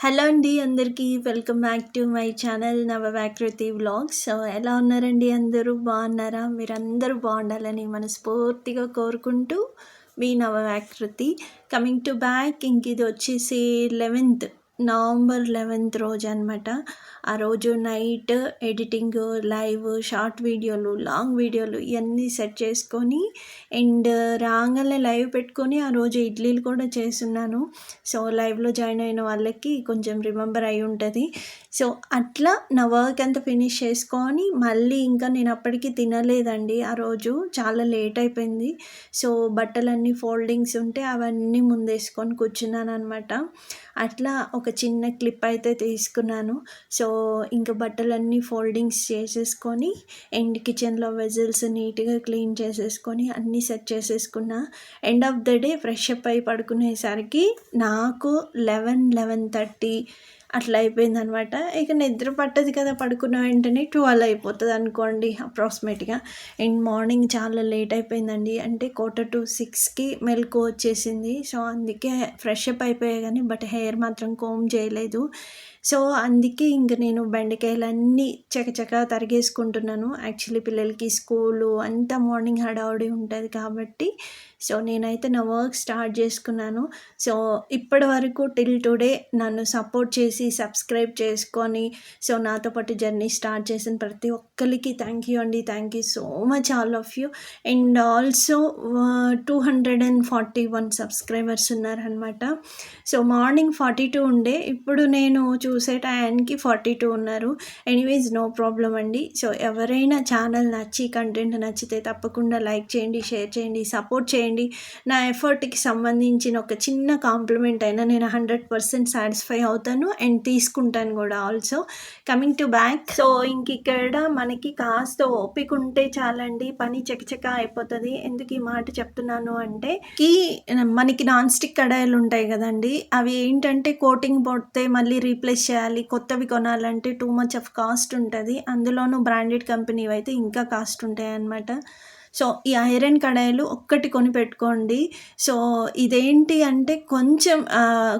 Hello అండి అందరికీ welcome back to my channel Navavakruthi vlogs. So ఎలా ఉన్నారండి అందరూ? బాగున్నారా? మీరందరూ బాగుండాలని మనస్ఫూర్తిగా కోరుకుంటూ మీ నవవాకృతి కమింగ్ టు బ్యాక్ ఇంక ఇది వచ్చేసి లెవెన్త్ నవంబర్ లెవెన్త్ రోజు అనమాట ఆ రోజు నైట్ ఎడిటింగ్ లైవ్ షార్ట్ వీడియోలు లాంగ్ వీడియోలు ఇవన్నీ సెట్ చేసుకొని అండ్ రాగానే లైవ్ పెట్టుకొని ఆ రోజు ఇడ్లీలు కూడా చేస్తున్నాను. సో లైవ్లో జాయిన్ అయిన వాళ్ళకి కొంచెం రిమెంబర్ అయి ఉంటుంది. సో అట్లా నా వర్క్ అంతా ఫినిష్ చేసుకొని మళ్ళీ ఇంకా నేను అప్పటికి తినలేదండి. ఆ రోజు చాలా లేట్ అయిపోయింది. సో బట్టలన్నీ ఫోల్డింగ్స్ ఉంటే అవన్నీ ముందేసుకొని కూర్చున్నాను అనమాట అట్లా ఒక చిన్న క్లిప్ అయితే తీసుకున్నాను. సో ఇంకా బట్టలన్నీ ఫోల్డింగ్స్ చేసేసుకొని ఎండ్ కిచెన్లో వెజల్స్ నీట్గా క్లీన్ చేసేసుకొని అన్నీ set చేసేసుకున్నా. End of the day fresh up అయి పడుకునేసరికి నాకు లెవెన్ లెవెన్ థర్టీ అట్లా అయిపోయిందనమాట. ఇక నిద్ర పట్టదు కదా పడుకున్న వెంటనే ట్వెల్వ్ అయిపోతుంది అనుకోండి అప్రాక్సిమేట్గా అండ్ మార్నింగ్ చాలా లేట్ అయిపోయిందండి. అంటే క్వార్టర్ టు సిక్స్కి మెలకు వచ్చేసింది. సో అందుకే ఫ్రెష్ అప్ అయిపోయాయి కానీ బట్ హెయిర్ మాత్రం కోమ్ చేయలేదు. సో అందుకే ఇంక నేను బెండకాయలన్నీ చకచక తరిగేసుకుంటున్నాను. యాక్చువల్లీ పిల్లలకి స్కూలు అంతా మార్నింగ్ హడావుడి ఉంటుంది కాబట్టి సో నేనైతే నా వర్క్ స్టార్ట్ చేసుకున్నాను. సో ఇప్పటి వరకు టిల్ టుడే నన్ను సపోర్ట్ చేసి సబ్స్క్రైబ్ చేసుకొని సో నాతో పాటు జర్నీ స్టార్ట్ చేసిన ప్రతి ఒక్కరికి థ్యాంక్ యూ అండి. Thank you so much all of you. And also two hundred and forty one subscribers ఉన్నారనమాట సో మార్నింగ్ ఫార్టీ టూ ఉండే. ఇప్పుడు నేను చూసే టైంకి ఫార్టీ టూ ఉన్నారు. ఎనీవేస్ నో ప్రాబ్లం అండి. సో ఎవరైనా ఛానల్ నచ్చి కంటెంట్ నచ్చితే తప్పకుండా లైక్ చేయండి షేర్ చేయండి సపోర్ట్ చేయండి. చేయండి నా ఎఫర్ట్కి సంబంధించిన ఒక చిన్న కాంప్లిమెంట్ అయినా నేను హండ్రెడ్ పర్సెంట్ సాటిస్ఫై అవుతాను అండ్ తీసుకుంటాను కూడా also. Coming to back. So ఇంక ఇక్కడ మనకి కాస్త ఓపిక ఉంటే చాలండి. పని చకచక అయిపోతుంది. ఎందుకు ఈ మాట చెప్తున్నాను అంటే ఈ మనకి నాన్ స్టిక్ కడాయిలు ఉంటాయి కదండి. అవి ఏంటంటే కోటింగ్ పడితే మళ్ళీ రీప్లేస్ చేయాలి కొత్తవి కొనాలంటే టూ మచ్ ఆఫ్ కాస్ట్ ఉంటుంది. అందులోనూ బ్రాండెడ్ కంపెనీవి అయితే ఇంకా కాస్ట్ ఉంటాయి అన్నమాట సో ఈ ఐరన్ కడాయిలు ఒక్కటి కొని పెట్టుకోండి. సో ఇదేంటి అంటే కొంచెం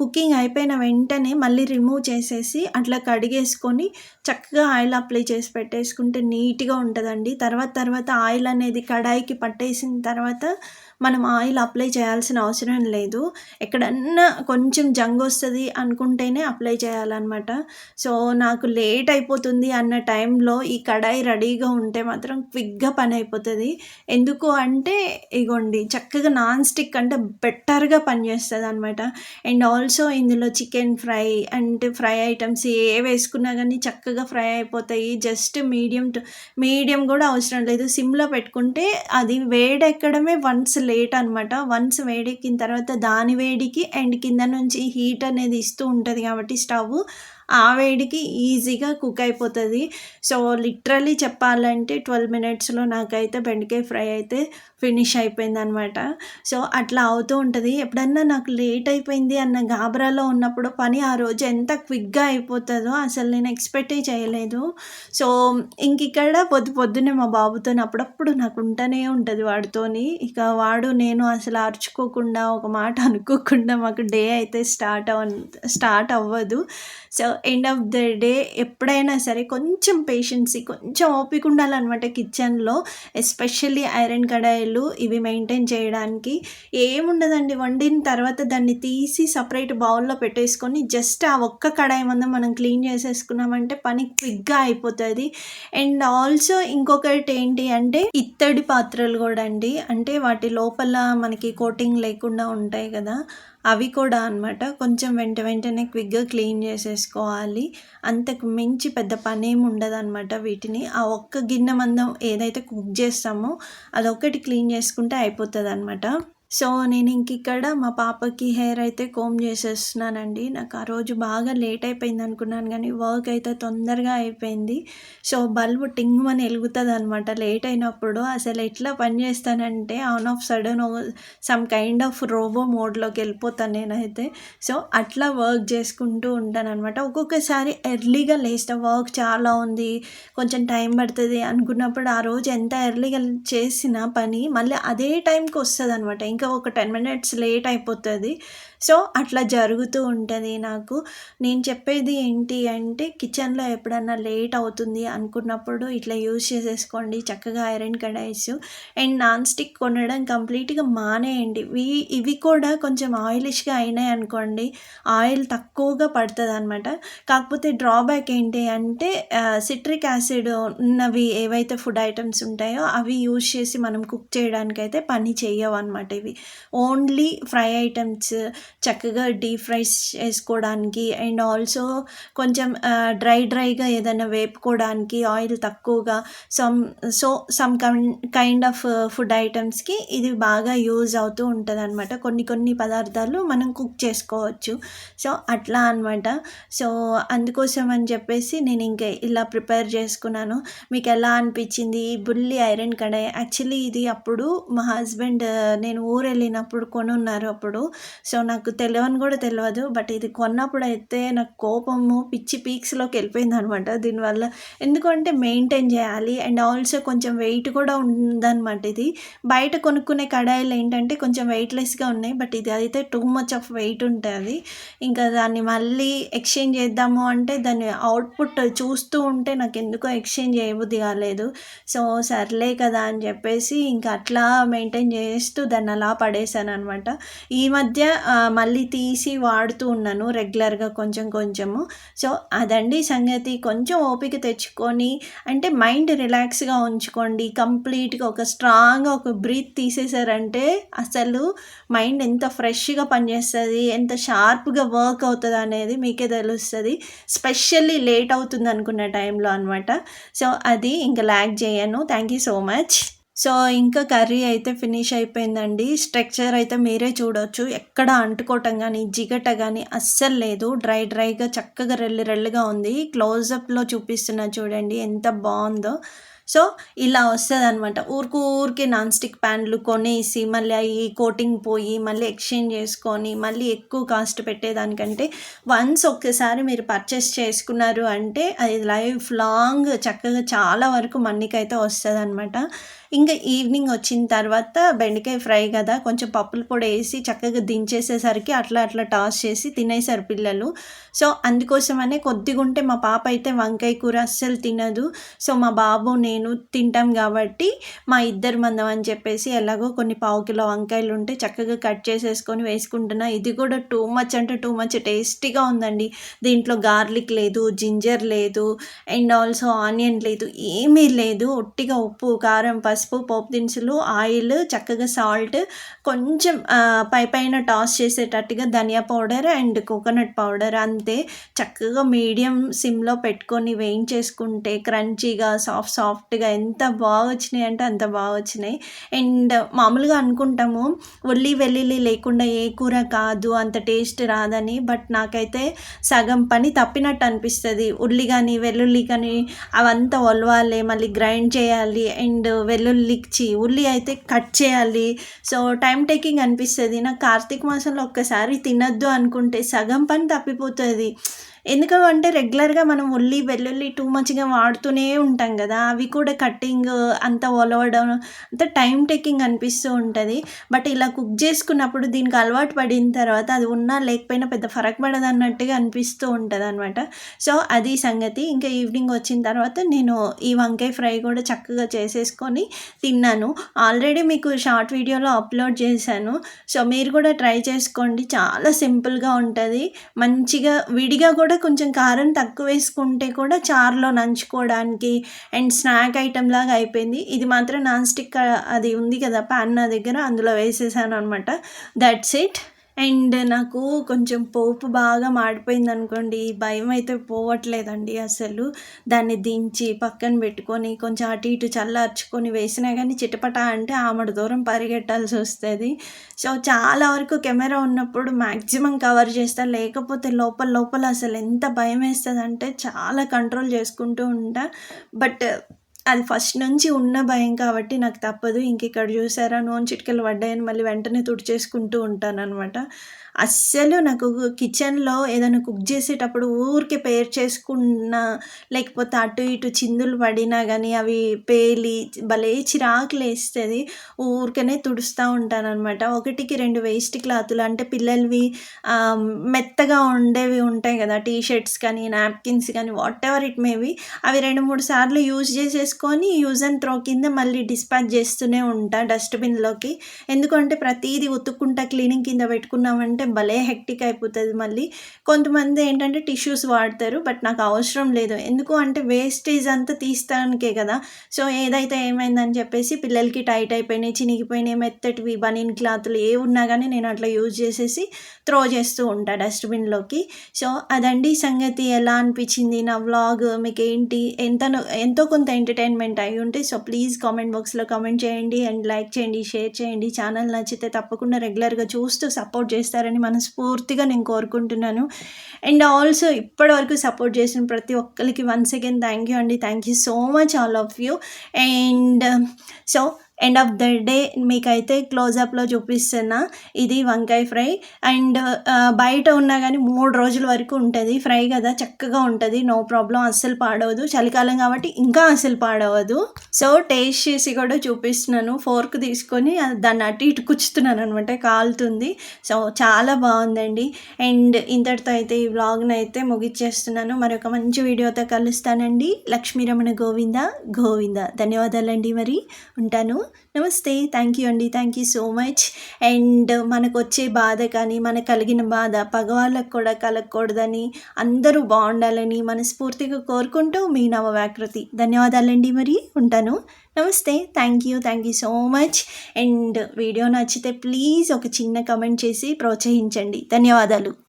కుకింగ్ అయిపోయిన వెంటనే మళ్ళీ రిమూవ్ చేసేసి అట్లా కడిగేసుకొని చక్కగా ఆయిల్ అప్లై చేసి పెట్టేసుకుంటే నీట్గా ఉంటుందండి. తర్వాత తర్వాత ఆయిల్ అనేది కడాయికి పట్టేసిన తర్వాత మనం ఆయిల్ అప్లై చేయాల్సిన అవసరం లేదు. ఎక్కడన్నా కొంచెం జంగ్ వస్తుంది అనుకుంటేనే అప్లై చేయాలన్నమాట. సో నాకు లేట్ అయిపోతుంది అన్న టైంలో ఈ కడాయి రెడీగా ఉంటే మాత్రం క్విక్గా పని అయిపోతుంది. ఎందుకు అంటే ఇగోండి చక్కగా నాన్ స్టిక్ అంటే బెటర్గా పనిచేస్తుంది అనమాట అండ్ ఆల్సో ఇందులో chicken fry and fry items ఏ వేసుకున్నా కానీ చక్కగా ఫ్రై అయిపోతాయి. జస్ట్ మీడియం టు మీడియం కూడా అవసరం లేదు. సిమ్లో పెట్టుకుంటే అది వేడెక్కడమే వన్స్ ప్లేట్ అనమాట వన్స్ వేడెక్కిన తర్వాత దాని వేడికి అండ్ కింద నుంచి హీట్ అనేది ఇస్తూ ఉంటుంది కాబట్టి స్టవ్. ఆ వేడికి ఈజీగా కుక్ అయిపోతుంది. సో లిటరలీ చెప్పాలంటే ట్వెల్వ్ మినిట్స్లో నాకైతే బెండకాయ ఫ్రై అయితే ఫినిష్ అయిపోయింది అనమాట సో అట్లా అవుతూ ఉంటుంది. ఎప్పుడన్నా నాకు లేట్ అయిపోయింది అన్న గాబరాలో ఉన్నప్పుడు పని ఆ రోజు ఎంత క్విక్గా అయిపోతుందో అసలు నేను ఎక్స్పెక్టే చేయలేదు. సో ఇంక ఇక్కడ పొద్దు పొద్దునే మా బాబుతో అప్పుడప్పుడు నాకు ఉంటూనే ఉంటుంది వాడితోని. ఇక వాడు నేను అసలు అరుచుకోకుండా ఒక మాట అనుకోకుండా మాకు డే అయితే స్టార్ట్ అవ స్టార్ట్ అవ్వదు. So end of the day ఎప్పుడైనా సరే కొంచెం పేషెన్సీ కొంచెం ఓపిక ఉండాలన్నమాట కిచెన్లో ఎస్పెషల్లీ ఐరన్ కడాయిలు ఇవి మెయింటైన్ చేయడానికి. ఏముండదండి వండిన తర్వాత దాన్ని తీసి సపరేట్ బౌల్లో పెట్టేసుకొని జస్ట్ ఆ ఒక్క కడాయి మంద మనం క్లీన్ చేసేసుకున్నామంటే పని క్విక్గా అయిపోతుంది. అండ్ ఆల్సో ఇంకొకటి ఏంటి అంటే ఇత్తడి పాత్రలు కూడా అండి. అంటే వాటి లోపల మనకి కోటింగ్ లేకుండా ఉంటాయి కదా. అవి కూడా అనమాట కొంచెం వెంట వెంటనే క్విక్గా క్లీన్ చేసేసుకోవాలి. అంతకు మించి పెద్ద పని ఏమి ఉండదు అనమాట వీటిని. ఆ ఒక్క గిన్నె మందం ఏదైతే కుక్ చేస్తామో అదొక్కటి క్లీన్ చేసుకుంటే అయిపోతుంది అనమాట సో నేను ఇంక ఇక్కడ మా పాపకి హెయిర్ అయితే కోమ్ చేసేస్తున్నానండి. నాకు ఆ రోజు బాగా లేట్ అయిపోయింది అనుకున్నాను కానీ వర్క్ అయితే తొందరగా అయిపోయింది. సో బల్బ్ టింగ్ అని వెలుగుతుంది అనమాట లేట్ అయినప్పుడు. అసలు ఎట్లా పని చేస్తానంటే on off sudden some kind of robo మోడ్లోకి వెళ్ళిపోతాను నేనైతే. సో అట్లా వర్క్ చేసుకుంటూ ఉంటాను అనమాట ఒక్కొక్కసారి ఎర్లీగా లేస్తా. వర్క్ చాలా ఉంది కొంచెం టైం పడుతుంది అనుకున్నప్పుడు ఆ రోజు ఎంత ఎర్లీగా చేసిన పని మళ్ళీ అదే టైంకి వస్తుంది అనమాట ఇంకా ఒక టెన్ మినిట్స్ లేట్ అయిపోతుంది. సో అట్లా జరుగుతూ ఉంటుంది నాకు. నేను చెప్పేది ఏంటి అంటే కిచెన్లో ఎప్పుడన్నా లేట్ అవుతుంది అనుకున్నప్పుడు ఇట్లా యూజ్ చేసేసుకోండి చక్కగా iron kadhais. And non stick కొనడం కంప్లీట్గా మానేయండి. ఇవి ఇవి కూడా కొంచెం ఆయిలిష్గా అయినాయి అనుకోండి ఆయిల్ తక్కువగా పడుతుంది అనమాట కాకపోతే డ్రాబ్యాక్ ఏంటి అంటే సిట్రిక్ యాసిడ్ ఉన్నవి ఏవైతే ఫుడ్ ఐటమ్స్ ఉంటాయో అవి యూజ్ చేసి మనం కుక్ చేయడానికైతే పని చేయవు అనమాట ఇవి. ఓన్లీ ఫ్రై ఐటమ్స్ చక్కగా డీప్ ఫ్రైస్ చేసుకోవడానికి అండ్ ఆల్సో కొంచెం డ్రై డ్రైగా ఏదైనా వేపుకోవడానికి ఆయిల్ తక్కువగా some so some kind of food ఐటమ్స్కి ఇది బాగా యూజ్ అవుతూ ఉంటుంది అనమాట కొన్ని కొన్ని పదార్థాలు మనం కుక్ చేసుకోవచ్చు. సో అట్లా అనమాట సో అందుకోసం అని చెప్పేసి నేను ఇంకా ఇలా ప్రిపేర్ చేసుకున్నాను. మీకు ఎలా అనిపించింది? బుల్లి ఐరన్ కడాయి యాక్చువల్లీ ఇది అప్పుడు మా హస్బెండ్ నేను ఊరు వెళ్ళినప్పుడు కొనున్నారు అప్పుడు. సో నాకు నాకు తెలియని కూడా తెలియదు బట్ ఇది కొన్నప్పుడు అయితే నాకు కోపము పిచ్చి పీక్స్లోకి వెళ్ళిపోయింది అనమాట దీనివల్ల ఎందుకంటే మెయింటైన్ చేయాలి. అండ్ ఆల్సో కొంచెం వెయిట్ కూడా ఉందన్నమాట ఇది. బయట కొనుక్కునే కడాయిలు ఏంటంటే కొంచెం వెయిట్లెస్గా ఉన్నాయి. బట్ ఇది అయితే టూ మచ్ ఆఫ్ వెయిట్ ఉంటుంది. ఇంకా దాన్ని మళ్ళీ ఎక్స్చేంజ్ చేద్దాము అంటే దాని అవుట్పుట్ చూస్తూ ఉంటే నాకు ఎందుకో ఎక్స్చేంజ్ చేయబుద్ధి కాలేదు సో సర్లే కదా అని చెప్పేసి ఇంకా అట్లా మెయింటైన్ చేస్తూ దాన్ని అలా పడేసాను అనమాట ఈ మధ్య మళ్ళీ తీసి వాడుతూ ఉన్నాను రెగ్యులర్గా కొంచెం కొంచెము. సో అదండి సంగతి. కొంచెం ఓపిక తెచ్చుకొని అంటే మైండ్ రిలాక్స్గా ఉంచుకోండి. కంప్లీట్గా ఒక స్ట్రాంగ్గా ఒక బ్రీత్ తీసేసారంటే అసలు మైండ్ ఎంత ఫ్రెష్గా పనిచేస్తుంది ఎంత షార్ప్గా వర్క్ అవుతుంది అనేది మీకే తెలుస్తుంది. స్పెషల్లీ లేట్ అవుతుంది అనుకున్న టైంలో అనమాట సో అది ఇంకా ల్యాక్ చేయను. Thank you so much. So ఇంకా కర్రీ అయితే ఫినిష్ అయిపోయిందండి. స్ట్రక్చర్ అయితే మీరే చూడొచ్చు. ఎక్కడ అంటుకోవటం కానీ జిగట కానీ అస్సలు లేదు. డ్రై డ్రైగా చక్కగా రెల్లి రెల్లిగా ఉంది. క్లోజప్లో చూపిస్తున్నా చూడండి ఎంత బాగుందో. సో ఇలా వస్తుంది అనమాట ఊరికి ఊరికే నాన్ స్టిక్ ప్యాన్లు కొనేసి మళ్ళీ అవి కోటింగ్ పోయి మళ్ళీ ఎక్స్చేంజ్ చేసుకొని మళ్ళీ ఎక్కువ కాస్ట్ పెట్టేదానికంటే వన్స్ ఒక్కసారి మీరు పర్చేస్ చేసుకున్నారు అంటే అది లైఫ్ లాంగ్ చక్కగా చాలా వరకు మన్నికైతే వస్తుంది అనమాట ఇంకా ఈవినింగ్ వచ్చిన తర్వాత బెండకాయ ఫ్రై కదా కొంచెం పప్పులు పొడి వేసి చక్కగా దించేసేసరికి అట్లా అట్లా టాస్ చేసి తినేసారు పిల్లలు. సో అందుకోసమనే కొద్దిగా ఉంటే మా పాప అయితే వంకాయ కూర అస్సలు తినదు. సో మా బాబు నేను తింటాం కాబట్టి మా ఇద్దరు మందం అని చెప్పేసి ఎలాగో కొన్ని పావు కిలో వంకాయలు ఉంటే చక్కగా కట్ చేసేసుకొని వేసుకుంటున్నా. ఇది కూడా టూ మచ్ అంటే టూ మచ్ టేస్టీగా ఉందండి. దీంట్లో గార్లిక్ లేదు జింజర్ లేదు అండ్ ఆల్సో ఆనియన్ లేదు ఏమీ లేదు. ఒట్టిగా ఉప్పు కారం పసుపు పోపు దినుసులు ఆయిల్ చక్కగా సాల్ట్ కొంచెం పై పైన టాస్ చేసేటట్టుగా ధనియా పౌడర్ అండ్ కోకోనట్ పౌడర్ అంతే. చక్కగా మీడియం సిమ్లో పెట్టుకొని వేయించేసుకుంటే క్రంచీగా సాఫ్ట్ సాఫ్ట్ సాఫ్ట్గా ఎంత బాగా వచ్చినాయి అంటే అంత బాగా వచ్చినాయి అండ్ మామూలుగా అనుకుంటాము ఉల్లి వెల్లుల్లి లేకుండా ఏ కూర కాదు అంత టేస్ట్ రాదని. బట్ నాకైతే సగం పని తప్పినట్టు అనిపిస్తుంది. ఉల్లి కానీ వెల్లుల్లి కానీ అవంతా ఒలవాలి మళ్ళీ గ్రైండ్ చేయాలి. అండ్ వెల్లుల్లిచ్చి ఉల్లి అయితే కట్ చేయాలి. సో టైం టేకింగ్ అనిపిస్తుంది. నాకు కార్తీక మాసంలో ఒక్కసారి తినద్దు అనుకుంటే సగం పని తప్పిపోతుంది. ఎందుకంటే రెగ్యులర్గా మనం ఉల్లి వెల్లుల్లి టూ మచ్గా వాడుతూనే ఉంటాం కదా అవి కూడా కట్టింగ్ అంత ఒలవడం అంత టైం టేకింగ్ అనిపిస్తూ ఉంటుంది. బట్ ఇలా కుక్ చేసుకున్నప్పుడు దీనికి అలవాటు పడిన తర్వాత అది ఉన్నా లేకపోయినా పెద్ద ఫరక్ పడదు అన్నట్టుగా అనిపిస్తూ ఉంటుంది అనమాట సో అది సంగతి. ఇంకా ఈవినింగ్ వచ్చిన తర్వాత నేను ఈ వంకాయ ఫ్రై కూడా చక్కగా చేసేసుకొని తిన్నాను. ఆల్రెడీ మీకు షార్ట్ వీడియోలో అప్లోడ్ చేశాను. సో మీరు కూడా ట్రై చేసుకోండి. చాలా సింపుల్గా ఉంటుంది. మంచిగా విడిగా కూడా కూడా కొంచెం కారం తక్కువ వేసుకుంటే కూడా చారులో నంచుకోవడానికి అండ్ స్నాక్ ఐటెం లాగా అయిపోయింది. ఇది మాత్రం నాన్ స్టిక్ అది ఉంది కదా ప్యాన్ నా దగ్గర అందులో వేసేసాను అనమాట దట్స్ ఇట్ అండ్ నాకు కొంచెం పోపు బాగా మాడిపోయింది అనుకోండి భయం అయితే పోవట్లేదండి అసలు. దాన్ని దించి పక్కన పెట్టుకొని కొంచెం అటు ఇటు చల్లార్చుకొని వేసినా కానీ చిటపట అంటే ఆమడు దూరం పరిగెట్టాల్సి వస్తుంది. సో చాలా వరకు కెమెరా ఉన్నప్పుడు మ్యాక్సిమం కవర్ చేస్తా లేకపోతే లోపల లోపల అసలు ఎంత భయం వేస్తుంది అంటే చాలా కంట్రోల్ చేసుకుంటూ ఉంటా. బట్ అది ఫస్ట్ నుంచి ఉన్న భయం కాబట్టి నాకు తప్పదు. ఇంక ఇక్కడ చూసారా నూనె చిటికలు పడ్డాయని మళ్ళీ వెంటనే తుడిచేసుకుంటూ ఉంటానన్నమాట. అస్సలు నాకు కిచెన్‌లో ఏదైనా కుక్ చేసేటప్పుడు ఊరికే పేర్ చేసుకున్న లేకపోతే అటు ఇటు చిందులు పడినా కానీ అవి పేలి భలే చిరాకులేస్తది. ఊరికనే ఉంటాను అనమాట ఒకటికి రెండు వేస్ట్ క్లాతులు అంటే పిల్లలవి మెత్తగా ఉండేవి ఉంటాయి కదా టీ షర్ట్స్ కానీ, నాప్కిన్స్ కానీ వాట్ ఎవర్ ఇట్ మే అవి 2, 3 సార్లు యూజ్ చేసేసుకొని యూజ్ అండ్ త్రో కింద మళ్ళీ డిస్పాచ్ చేస్తూనే ఉంటా డస్ట్‌బిన్‌లోకి. ఎందుకంటే ప్రతీది ఉతుక్కుంటా క్లీనింగ్ కింద పెట్టుకున్నామంటే భలే హెక్టిక్ అయిపోతుంది మళ్ళీ. కొంతమంది ఏంటంటే టిష్యూస్ వాడతారు. బట్ నాకు అవసరం లేదు. ఎందుకు అంటే వేస్టేజ్ అంతా తీస్తానికే కదా సో, ఏదైతే ఏమైందని చెప్పేసి పిల్లలకి టైట్ అయిపోయినాయి, చినిగిపోయినాయి మెత్తటివి బనీన్ ఏవి ఉన్నా కానీ నేను అట్లా యూజ్ చేసేసి త్రో చేస్తూ ఉంటా డస్ట్‌బిన్‌లోకి. సో, అదండి సంగతి. ఎలా అనిపించింది నా వ్లాగ్? మీకు ఏంటి ఎంత ఎంతో కొంత ఎంటర్‌టైన్‌మెంట్ అయ్యుంటే సో, ప్లీజ్ కామెంట్ బాక్స్‌లో కామెంట్ చేయండి అండ్ లైక్ చేయండి, షేర్ చేయండి. ఛానల్ నచ్చితే తప్పకుండా రెగ్యులర్‌గా చూస్తూ సపోర్ట్ చేస్తారని మనస్ఫూర్తిగా నేను కోరుకుంటున్నాను. అండ్ ఆల్సో ఇప్పటివరకు సపోర్ట్ చేసిన ప్రతి ఒక్కరికి వన్స్ అగైన్ థ్యాంక్ యూ అండి. Thank you so much all of you. And so, end of the day మీకైతే క్లోజప్‌లో చూపిస్తున్నా. ఇది వంకాయ ఫ్రై అండ్ బయట ఉన్నా కానీ మూడు రోజుల వరకు ఉంటుంది ఫ్రై కదా చక్కగా ఉంటుంది నో ప్రాబ్లం అస్సలు పాడవదు. చలికాలం కాబట్టి ఇంకా అస్సలు పాడవదు. సో, టేస్ట్ చేసి కూడా చూపిస్తున్నాను. ఫోర్క్ తీసుకొని దాన్ని అటు ఇటు కుచ్చుతున్నాననమాట. కాలుతుంది. సో, చాలా బాగుందండి అండ్ ఇంతటితో అయితే ఈ వ్లాగ్‌నైతే ముగిచ్చేస్తున్నాను. మరొక మంచి వీడియోతో కలుస్తానండి. లక్ష్మీరమణ గోవింద గోవింద. ధన్యవాదాలండి మరి. ఉంటాను. నమస్తే. థ్యాంక్ యూ అండి. Thank you so much. And మనకొచ్చే బాధ కానీ, మనకు కలిగిన బాధ పగవాళ్ళకు కూడా కలగకూడదని, అందరూ బాగుండాలని మనస్ఫూర్తిగా కోరుకుంటూ మీ నవవ్యాకృతి. ధన్యవాదాలండి మరి. ఉంటాను. నమస్తే. Thank you. Thank you so much. And video నచ్చితే ప్లీజ్ ఒక చిన్న కమెంట్ చేసి ప్రోత్సహించండి. ధన్యవాదాలు.